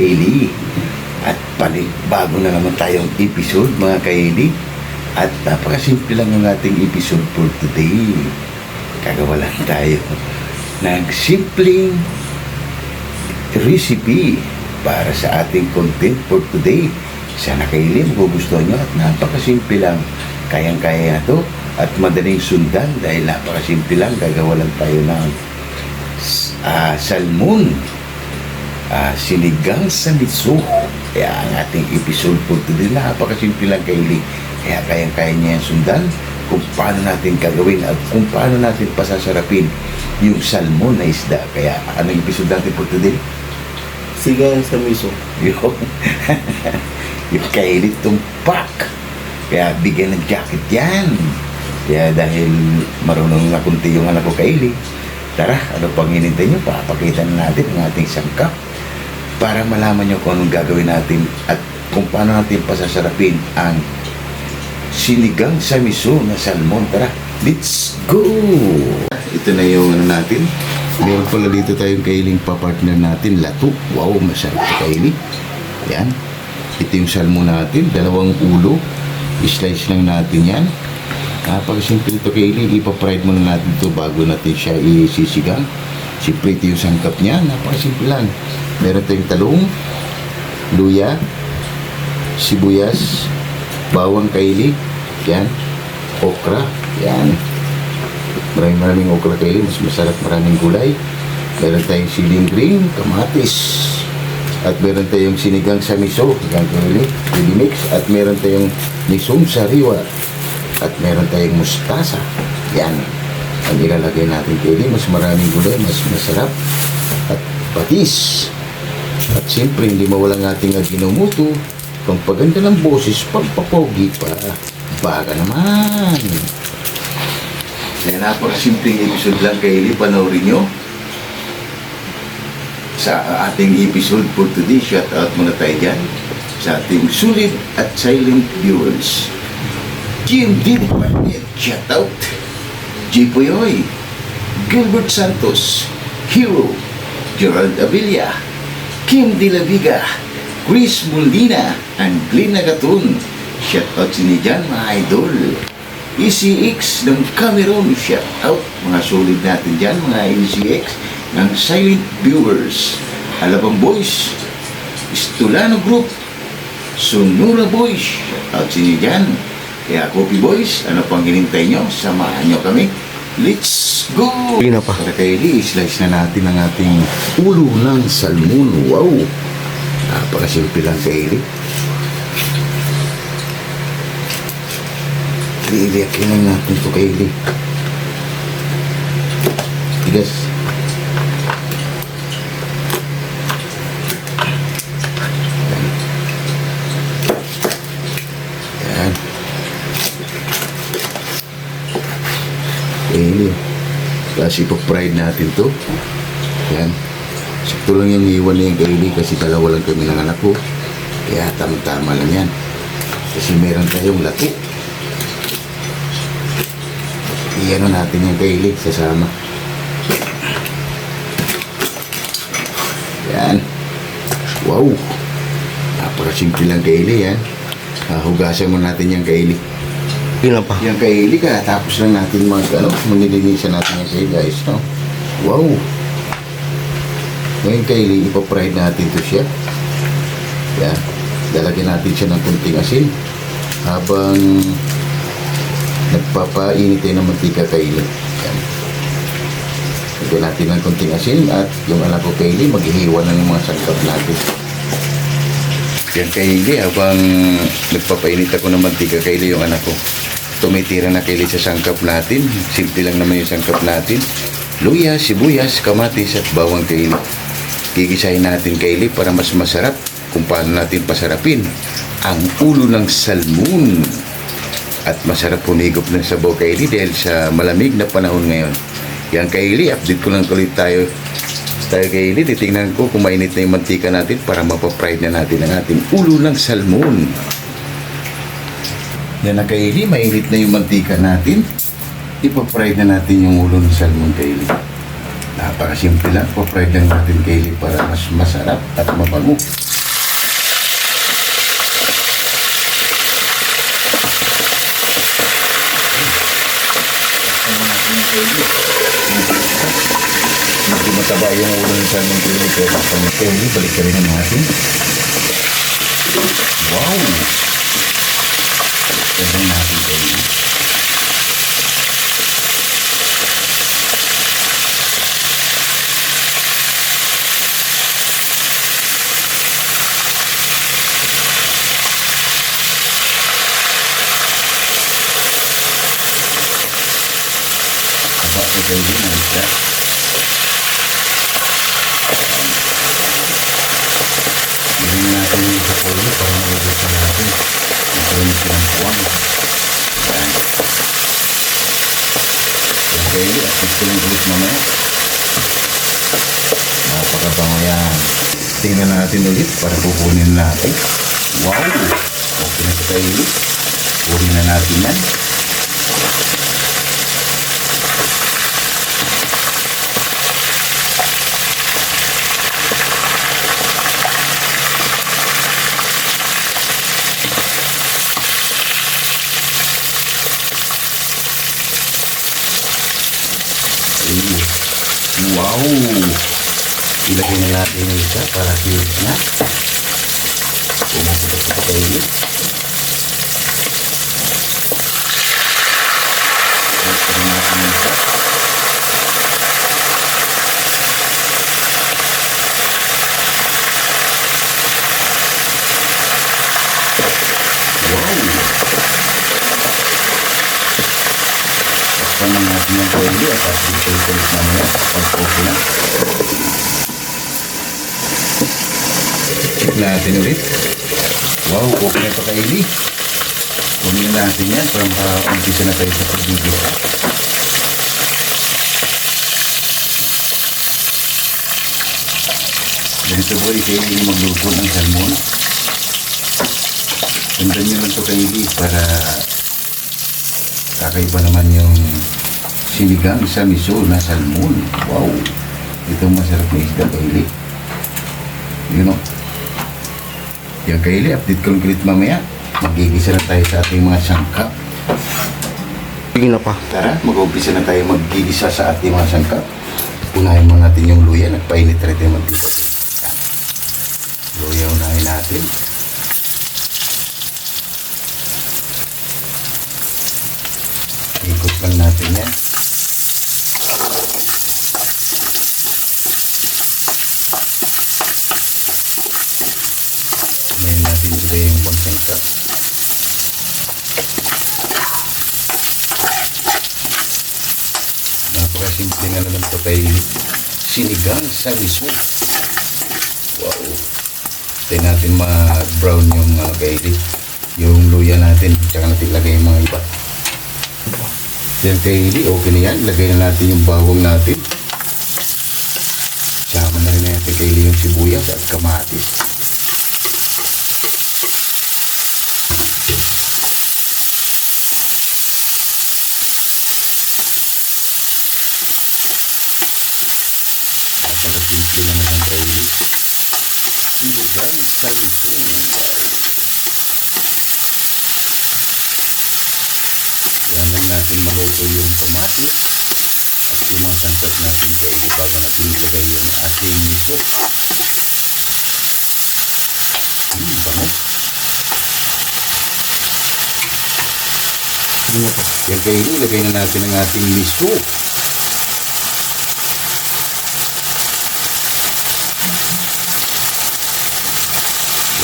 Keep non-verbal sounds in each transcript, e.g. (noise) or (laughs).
Kaili. At pali, bago na naman tayong episode mga Kaili. At napakasimple lang ang ating episode for today. Kagawa lang tayo ng simpleng recipe para sa ating content for today. Sana Kaili, magugustuhan nyo at napakasimple lang. Kayang-kaya na to at madaling sundan dahil napakasimple lang. Gagawa lang tayo ng ah, salmon ah, sinigang sa mitso. Kaya ang ating episode for today, napakasimple lang kay Lee. Kaya kayang-kaya niya yung sundan kung paano natin gagawin at kung paano natin pasasarapin yung salmon na isda. Kaya anong episode natin for today? Sigang sa miso. (laughs) Yung, yung kailit tumpak. Kaya bigyan ng jacket yan. Kaya dahil marunong na kunti yung anak ko kaili, tara, ano pang hinintay nyo? Papakita na natin ang ating sangkap para malaman nyo kung anong gagawin natin at kung paano natin pasasarapin ang sinigang sa miso na salmon. Tara, let's go! Ito na yung ano natin. Meron pala dito tayong kailing pa-partner natin, lato. Wow, masarap ito kaili. Yan. Ito yung salmon natin, dalawang ulo. I-slice lang natin yan. Napakasimple ito kaili. Ipa-fried muna natin ito bago natin siya isisigang. Siyempre ito yung sangkap niya. Napakasimple lang. Meron tayong talong, luya, sibuyas, bawang kaili, yan, okra, yan. Maraming maraming okra kaili, mas masarap maraming gulay. Meron tayong siling green, kamatis, at meron tayong sinigang sa miso, yan kaili, ready mix, at meron tayong misong sariwa, at meron tayong mustasa, yan. Ang ilalagay natin kaili, mas maraming gulay, mas masarap, at patis. At siyempre, hindi mawala ang ating aginomoto. Kung paganda ng boses, pagpapogi pa. Baga naman. Kaya napakasimpleng episode lang kay Eli. Panoorin nyo. Sa ating episode for today, shout out muna tayo dyan. Sa ating sulit at silent viewers. GMD Department, shout out. G. Puyoy, Gilbert Santos, Hero, Gerald Avilla, Kim De La Viga, Chris Molina, and Glenn Agaton. Shout out si Nijan, mga idol. ECX ng Cameron, shout out mga solid natin dyan, mga ECX ng silent viewers. Alabang Boys, Stulano Group, Sonora Boys, shout out si Nijan. Kaya Copy Boys, ano pang hinintay nyo? Samahan nyo kami. Let's go! Hindi na pa. Para kay slice na natin ang ating ulo ng salmon. Wow! Napakasimple lang kay Lee. Iiyakin lang natin ito kay Lee. Tigas. Yan. Yan. Kasi ipapride natin to. Yan. Sakto lang yung iwan na yung kaili kasi dalawa lang kami ng anak ko. Kaya tama-tama lang yan. Kasi meron tayong lato. Iyan natin yung kaili sasama. Yan. Wow. Napakasimple lang kaili yan. Ah, hugasan mo natin yung kaili. Na pa. Yung kaili ka, tapos lang natin mag, ano, manilinisan natin yung kaili, guys, no? Wow! Ngayon kaili, ipapride natin to siya. Yan. Lalagyan natin siya ng kunting asin habang nagpapainit tayo ng mantika kaili. Yan. Lagyan natin ng kunting asin at yung anak ko kaili, maghihiwa na ng mga sangkap natin. Yan kaili, habang nagpapainit ako ng mantika kaili yung anak ko. Tumitira na kaili sa sangkap natin. Simple lang naman yung sangkap natin. Luya, sibuyas, kamatis at bawang kaili. Gigisahin natin kaili para mas masarap kung paano natin pasarapin ang ulo ng salmon. At masarap humigop ng sabaw kaili dahil sa malamig na panahon ngayon. Yan kaili, update ko lang ulit tayo tayo kay Eli, titingnan ko kung mainit na yung mantika natin para mapapride na natin ang ating ulo ng salmon. Yan na kaili, mainit na yung mantika natin. Ipapride na natin yung ulo ng salmon kaili. Napakasimple lang, ipapride lang natin kaili para mas masarap at mabango. Medyo mataba yung ulo ng salmon kaili, pero sa kaili, balik ka rin natin. Wow! Tignan natin kaili. Taba sa kaili na isa. Gawin natin yung sa kaili para maubos na natin. Magkaroon silang puwang. Yan. Yung kaili at gusto lang ulit mamaya. Napakabango yan. Tingnan natin ulit para kukunin natin. Wow! Okay na sa kaili. Kunin na natin yan. Ayun. Wow! Ilagay na natin yung isa para cute na. Pumasok sa kaili. Ilagay natin yung isa. Wow! Takpan lang natin yung kaili at asin ko yung kulit mamaya pag okay na. Check natin ulit. Wow, okay na ito kaili. Kunin natin yan para maka-umpisa na tayo sa pagbibisa. Ganito po rin kaili magluto ng salmon. Sundan nyo lang ito kaili para kakaiba naman yung sinigang sa miso na salmon. Wow! Ito masarap na isda kaili. You know? Yan kaili, update ko ulit mamaya. Magigisa na tayo sa ating mga sangkap. Sige na pa. Tara, mag-umpisa na tayo magigisa sa ating mga sangkap. Unahin mo natin yung luya. Nagpainit rin tayo mantika. Yan. Luya unahin natin. Ikot lang natin yan. Unahin natin sila yung ibang sangkap. Napakasimple nga naman ito kay sinigang sa miso. Wow. Tayo natin ma-brown yung mga kaili. Yung luya natin. Tsaka natin lagay yung mga iba. Yan kaili, okay na yan. Lagay na natin yung bawang natin. Sama na rin natin kaili yung sibuyas at kamatis. Napakasimple naman ng kaili. Sinigang sa miso. Yan lang natin maluto yung kamatis at yung mga sangkap natin kaili ilagay yung ating miso. Hmm, bango. Kaili, ilagay na natin ang ating miso.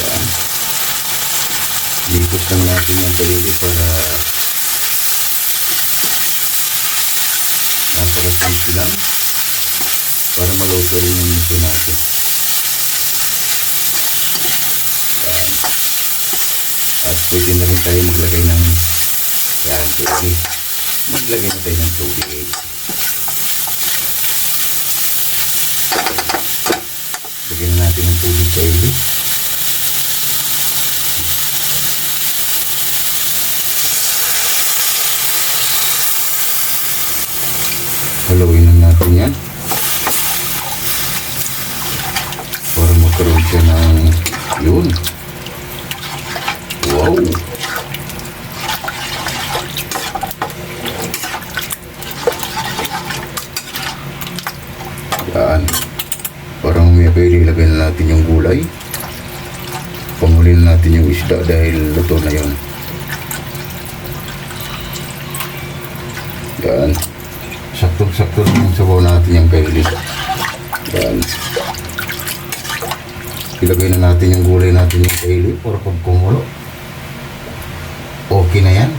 Yan. Likos lang natin yung kaili para napakasimple lang para maluto rin yung miso natin. Yan. At pwede na rin tayo maglagay ng yan, pwede. Maglagay na tayo ng tubig. Lagyan na natin ng tubig sa ili. Haluin lang natin yan. Para magkaroon siya ng yun. Wow! Yan. ilagay na natin yung gulay. Panguli na natin yung isda dahil luto na yun. Yan. Saktong-sakto lang sabaw natin yung kailis. Yan. Ilagay na natin yung gulay natin yung kaili para pag kumulo. Okay na yan.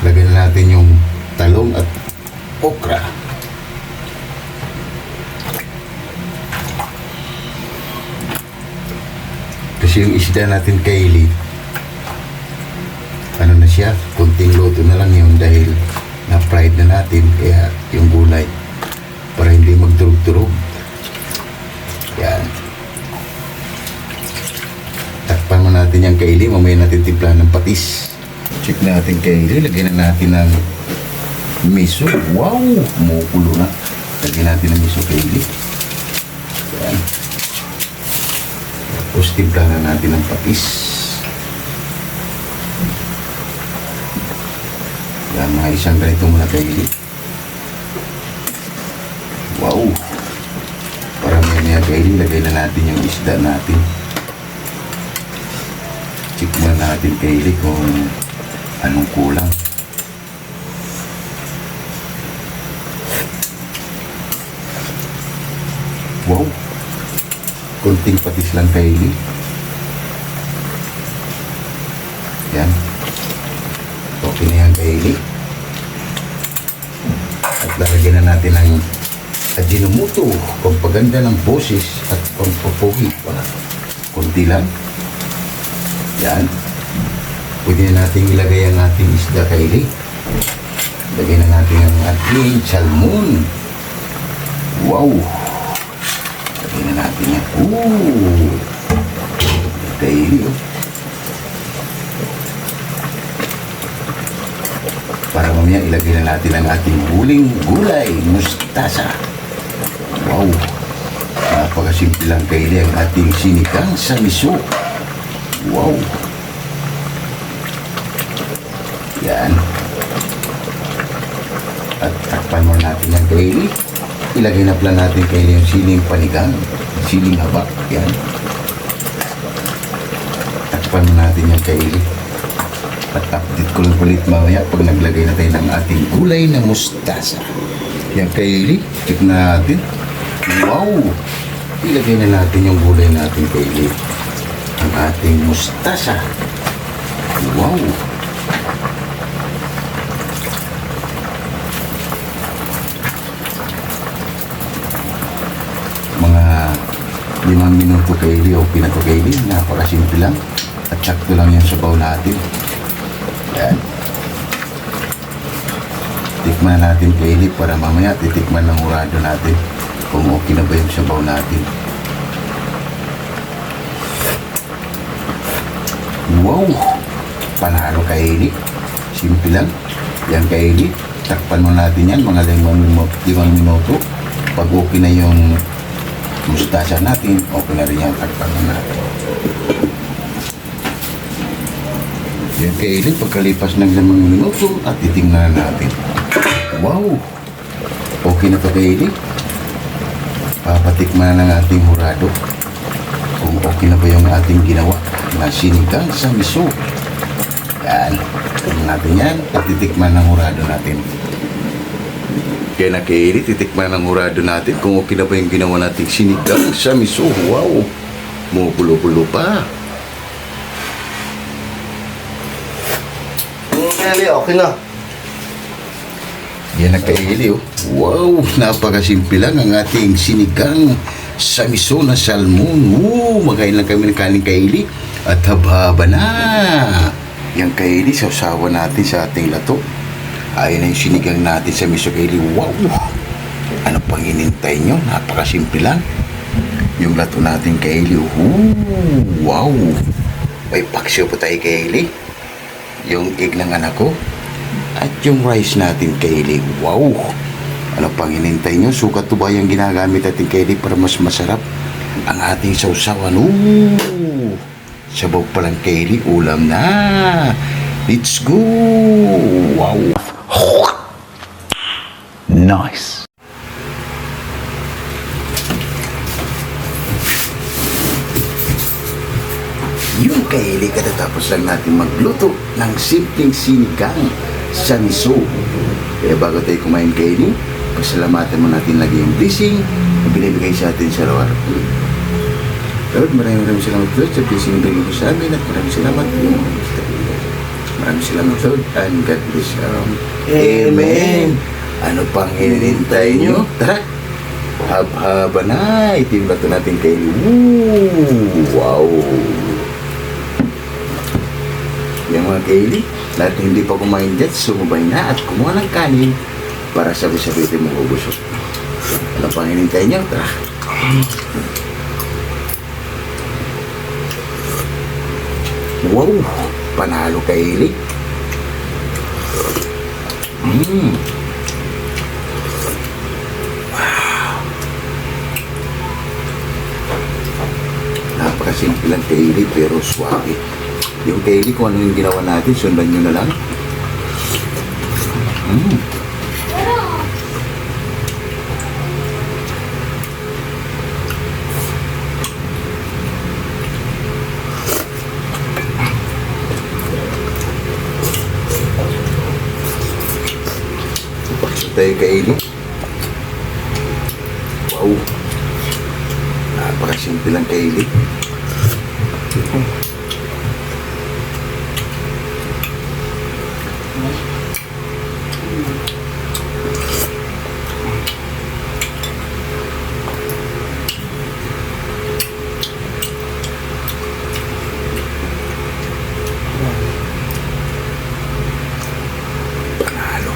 Lagyan na natin yung talong at okra. Kasi yung isda natin kaili, ano na siya, kunting luto na lang yun dahil na-fried na natin, kaya yung gulay, kaili, mamaya natin timplahan ng patis. Check natin kaili, lagyan na natin ng miso. Wow! Kumukulo na. Lagyan natin ng miso kaili. Yan. Tapos timplahan na natin ng patis. Yan, mga isang ganito muna kaili. Wow! Para may mga kaili, lagay na natin yung isda natin. Natin kaili kung anong kulang. Wow! Kunting patis lang kaili. Yan. Okay na yan kaili. At lalagyan na natin ang Ajinomoto, pampaganda ng boses at pampapugi. Wala. Kunti lang. Yan. Pwede na natin ilagay ang ating isda kaili. Lagyan na natin ang ating salmon. Wow! Lagyan na natin yan. Ooh! Kaili, oh. Para mamaya ilagay na natin ang ating huling gulay, mustasa. Wow! Napakasimple lang kaili ang ating sinigang sa miso. Wow! Yan. At takpan mo natin yung kaili. Ilagay na pala natin kaili yung siling panigang. Siling haba. Yan. Takpan mo natin yung kaili. At update ko lang ulit mamaya pag naglagay na tayo ng ating gulay na mustasa. Yan kaili. Check na natin. Wow! Ilagay na natin yung gulay natin kaili. Ang ating mustasa. Wow! mga limang minuto kaili o pinato kaili. Napakasimple lang. At sakto lang yung sabaw natin. Yan. Tikman natin kaili para mamaya titikman ng urado natin kung okay na ba yung sabaw natin. Wow! Panalo kaili. Simple lang. Yan kaili. Takpan mo natin yan mga limang, limang minuto. Pag okay na yung mustasa natin, okay na rin yan. Takpan na natin. Yan kaili. Pagkalipas ng limang minuto at titingnan na natin. Wow! Okay na to kaili. Papatikman ng ating hurado kung okay na ba yung ating ginawa na sinigang sa miso. Yan. Tingnan natin yan. At titikman ng hurado natin. Kaya na kaili, titikman ng hurado natin kung okay na ba yung ginawa nating sinigang sa miso. Wow! Mumukulo-kulo pa. Eli, okay na. Yan ang kaili, oh. Wow! Napakasimple lang ang ating sinigang sa miso na salmon. Woo! Magain lang kami ng kaning kaili at haba-haba na. Yung kaili, sausawa natin sa ating lato. Ayun na yung sinigang natin sa miso kaili. Wow! Ano pang inintay nyo? Napakasimple lang. Yung lato natin kaili. Ooh! Wow! May paksyo po tayo kaili. Yung egg ng anak ko. At yung rice natin kaili. Wow! Ano pang inintay nyo? Sukat to ba yung ginagamit natin kaili para mas masarap ang ating sausawan? Ooh! Sabaw palang kaili, ulam na! Let's go! Wow! nice. Yung kaili katatapos lang natin magluto ng simpleng sinigang sa miso. Kaya eh, bago tayo kumain kaili, pasalamatan mo natin lagi yung blessing na binibigay sa atin sa lawar. Lord, maraming maraming salamat Lord sa blessing na binigay sa amin at maraming salamat yung Maraming salamat Lord and God bless you. Um, Amen. Amen. Ano pang hinihintay nyo? Tara! Hab-haba na! Itimba to natin kay! Wow! Yung mga kaili, lahat na hindi pa kumain dyan, sumubay na at kumuha ng kanin para sabi-sabi ito mong ubusok. Ano pang hinihintay nyo? Tara! Wow! Panalo kaili! Mmm! Napakasimple lang kaili pero suwabe. Yung kaili kung ano yung ginawa natin, sundan nyo na lang. Mm. Tayo kaili. Wow. Napakasimple lang kaili. Panalo.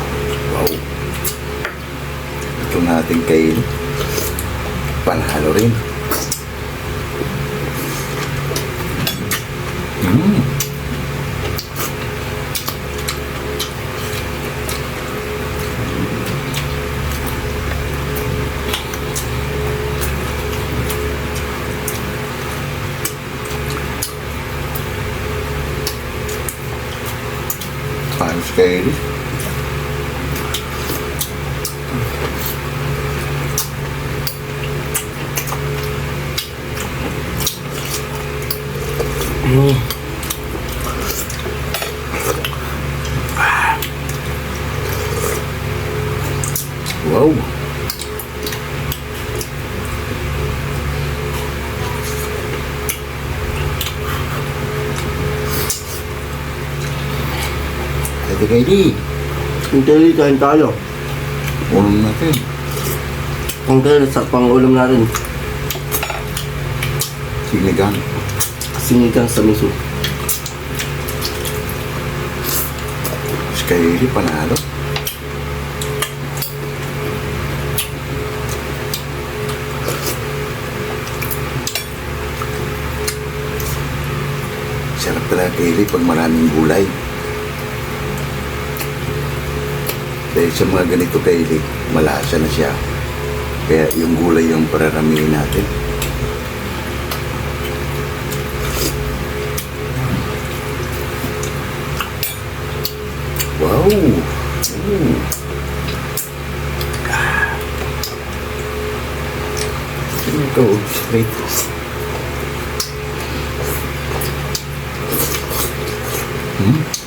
Wow. Ito natin kaili. Panalo rin. Mm. Kayo. Mm. Wow. Ito kayo di. Hindi, kain tayo. Unang natin. Ang kain sa pangulam natin. Sinigang. Sinigang sa miso. Di panalo. Sarap talaga kaili pag maraming gulay. Dahil sa mga ganito kaili, malasa na siya. Kaya yung gulay yung pararamihin natin. Wow! Ooh. Ah. Go. Straight. Hmm?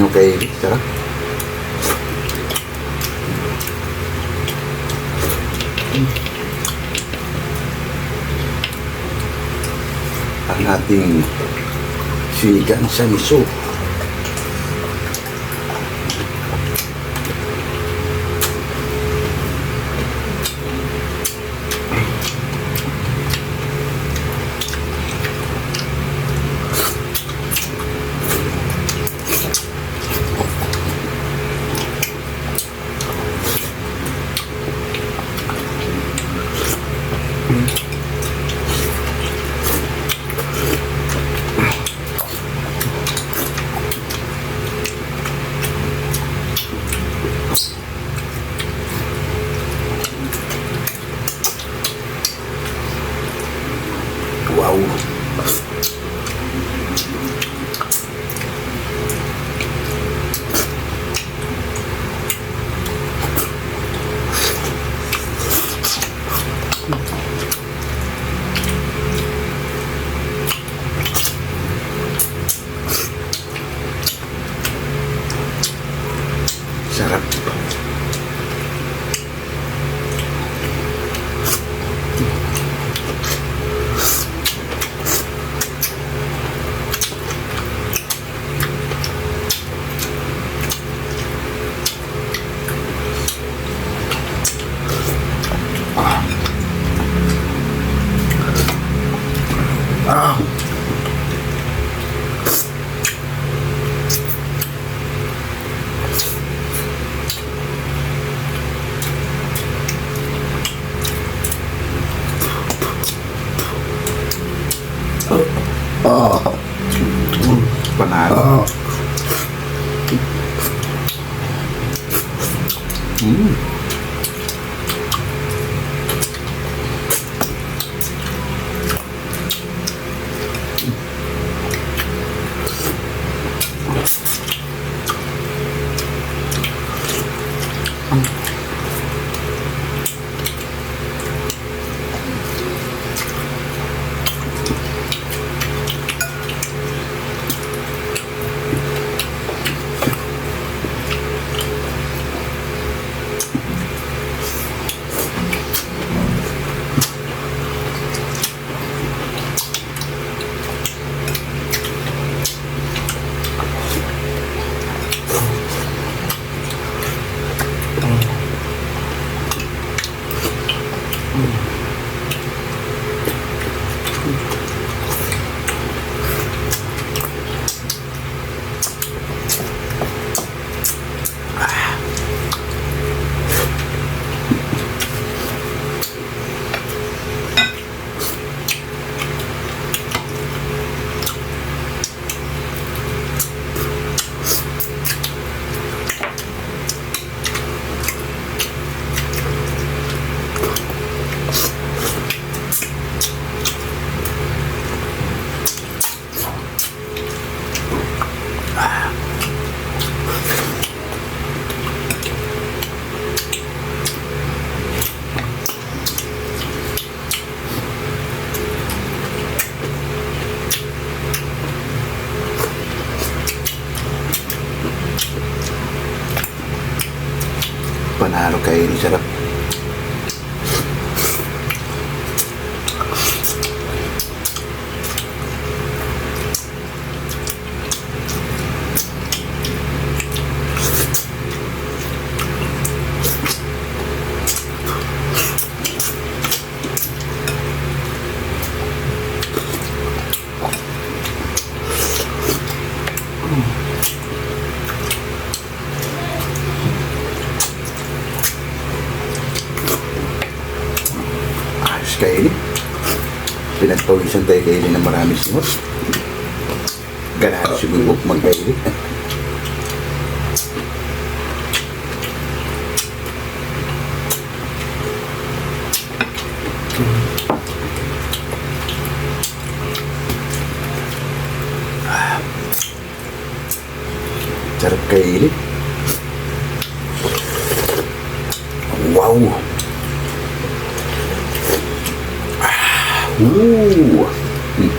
Nyo Kaili. Sarap. Ang ating sinigang sa miso. Ah. Kayo ni. Pinagpawisan tayo kayo ng marami simot. Ganaan siguro magkaili. Sarap kaili. Wow! Ooh. Hmm.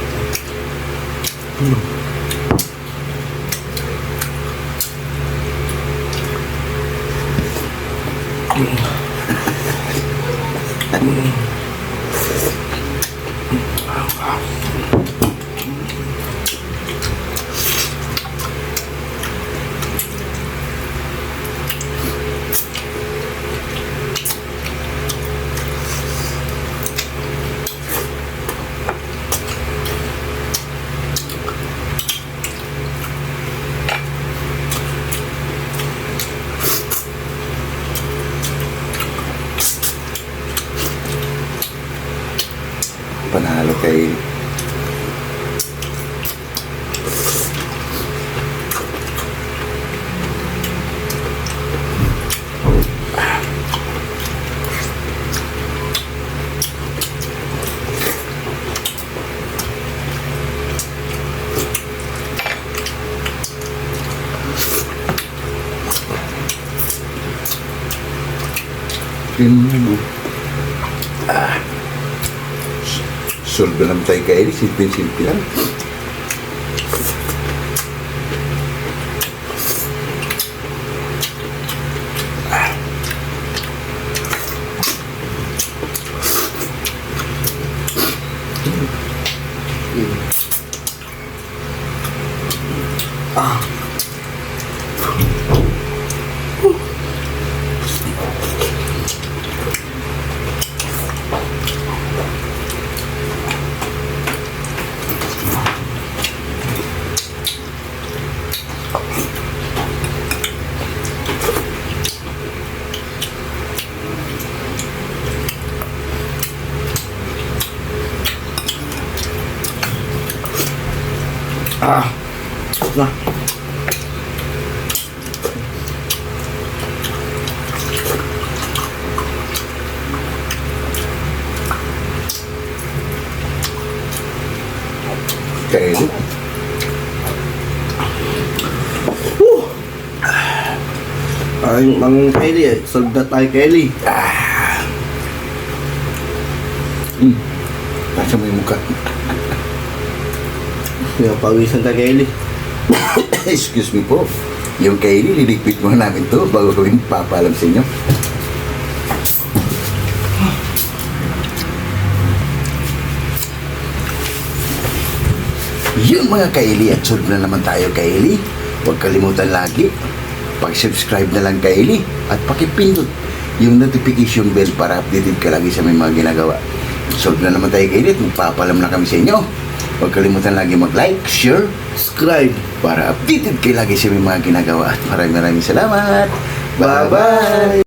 Panalo kay Pinuno. Ah. Solve na lang tayo kay Eric. Simple-simple lang. Kay Eric. Ay, mang Kelly eh. Solve na tayo Kelly. Hmm. Nasa mo yung mukha. Pinapawisan tayo Kelly. (coughs) Excuse me po. Yung Kaylee, liligpit mo namin to bago kami papalam sa inyo. Yun mga Kaylee at solve na naman tayo Kaylee. Huwag kalimutan lagi. Pag-subscribe na lang Kaylee at pakipindot yung notification bell para updated ka lagi sa may mga ginagawa. Solve na naman tayo Kaylee at magpapalam na kami sa inyo. Huwag kalimutan lagi mag-like, share, Subscribe. para updated kayo lagi sa may mga ginagawa. At maraming maraming salamat. Bye-bye!